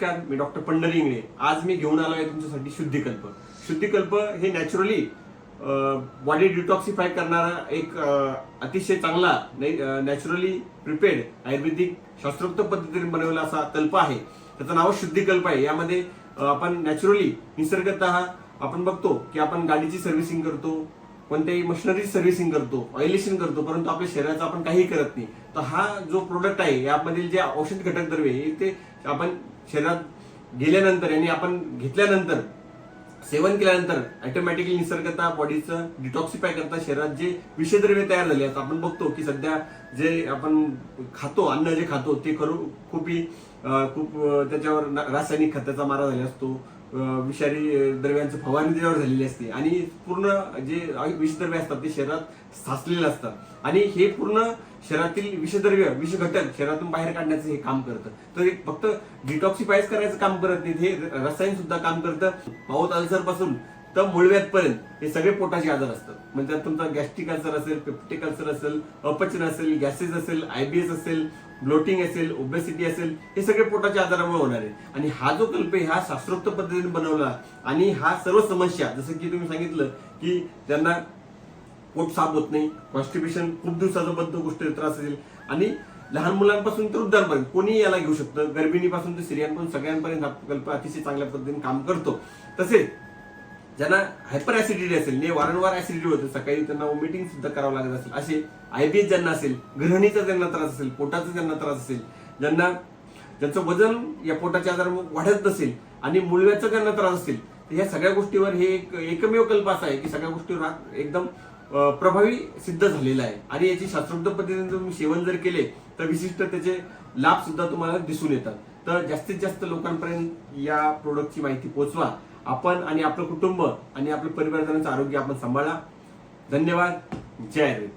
नमस्कार मी डॉक्टर पंढरी इंगळे. आज मी घेऊन आलो आहे तुमच्यासाठी शुद्धिकल्प. शुद्धिकल्प हे नॅचरली बॉडी डिटॉक्सिफाय करणारा एक अतिशय चांगला नॅचरली प्रिपेड आयुर्वेदिक शास्त्रोक्त पद्धतीने बनवलेला असा कल्प आहे. त्याचं नाव शुद्धिकल्प आहे. यामध्ये आपण नॅचरली निसर्गत आपण बघतो की आपण गाडीची सर्व्हिसिंग करतो कोणत्याही मशिनरी सर्व्हिसिंग करतो ऑइलेशन करतो परंतु आपल्या शरीराचं आपण काही करत नाही. तर हा जो प्रोडक्ट आहे यामधील जे औषध घटक द्रव्य ते आपण शरीरात गेल्यानंतर आणि आपण घेतल्यानंतर सेवन केल्यानंतर ऑटोमॅटिकली निसर्गता बॉडीचं डिटॉक्सिफाय करता शरीरात जे विषद्रव्य तयार झाले आहेत आपण बघतो की सध्या जे आपण खातो अन्न जे खातो ते करू खूपही खूप त्याच्यावर रासायनिक खताचा मारा झाला असतो. विषारी द्रव्यांचं फवारणी त्याच्यावर झालेली असते. आणि पूर्ण जे विषद्रव्य असतात ते शरीरात साचलेले असतात. आणि हे पूर्ण शरीरातील विषद्रव्य विषघटक शरीरातून बाहेर काढण्याचं हे काम करतं. तर हे फक्त डिटॉक्सिफायच करायचं काम करत नाही हे रसायन सुद्धा काम करतं. पाऊस अल्सरपासून तर मुळव्यातपर्यंत हे सगळे पोटाचे आजार असतात. म्हणजे त्यात तुमचा गॅस्ट्रिक अल्सर असेल पेप्टिक अल्सर असेल अपचन असेल गॅसेस असेल आयबीएस असेल ब्लोटिंग असेल ओबेसिटी असेल हे सगळे पोटाच्या आजारामुळे होणार आहे. आणि हा जो कल्प आहे हा शास्त्रोक्त पद्धतीने बनवला आणि हा सर्व समस्या जसं की तुम्ही सांगितलं की त्यांना पोट साफ होत नाही कॉन्स्टिपेशन खूप दिवसाचा बद्ध गोष्ट त्रास असेल. आणि लहान मुलांपासून तर वृद्धांपर्यंत कोणीही याला घेऊ शकतं. गर्भिणीपासून ते स्त्रियांपासून सगळ्यांपर्यंत हा कल्प अतिशय चांगल्या पद्धतीने काम करतो. तसेच ज्यांना हायपर ऍसिडिटी असेल ने वारंवार ऍसिडिटी होते सकाळी त्यांना वॉमिटिंग सुद्धा करावं लागत असेल. असे आयबीएस ज्यांना असेल गृहिणीचा ज्यांना त्रास असेल पोटाचा ज्यांना त्रास असेल ज्यांना ज्यांचं वजन या पोटाच्या आजारामुळे वाढत नसेल आणि मुळव्याचा ज्यांना त्रास असेल तर ह्या सगळ्या गोष्टीवर हे एक एकमेव कल्प असा आहे की सगळ्या गोष्टीवर एकदम प्रभावी सिद्ध झालेला आहे. आणि याची शास्त्रोक्त पद्धतीने तुम्ही सेवन जर केले तर विशिष्ट त्याचे लाभ सुद्धा तुम्हाला दिसून येतात. तर जास्तीत जास्त लोकांपर्यंत या प्रोडक्टची माहिती पोहोचवा आपण आणि आपलं कुटुंब आणि आपलं परिवारजनांचं आरोग्य आपण सांभाळा. धन्यवाद. जय हिंद.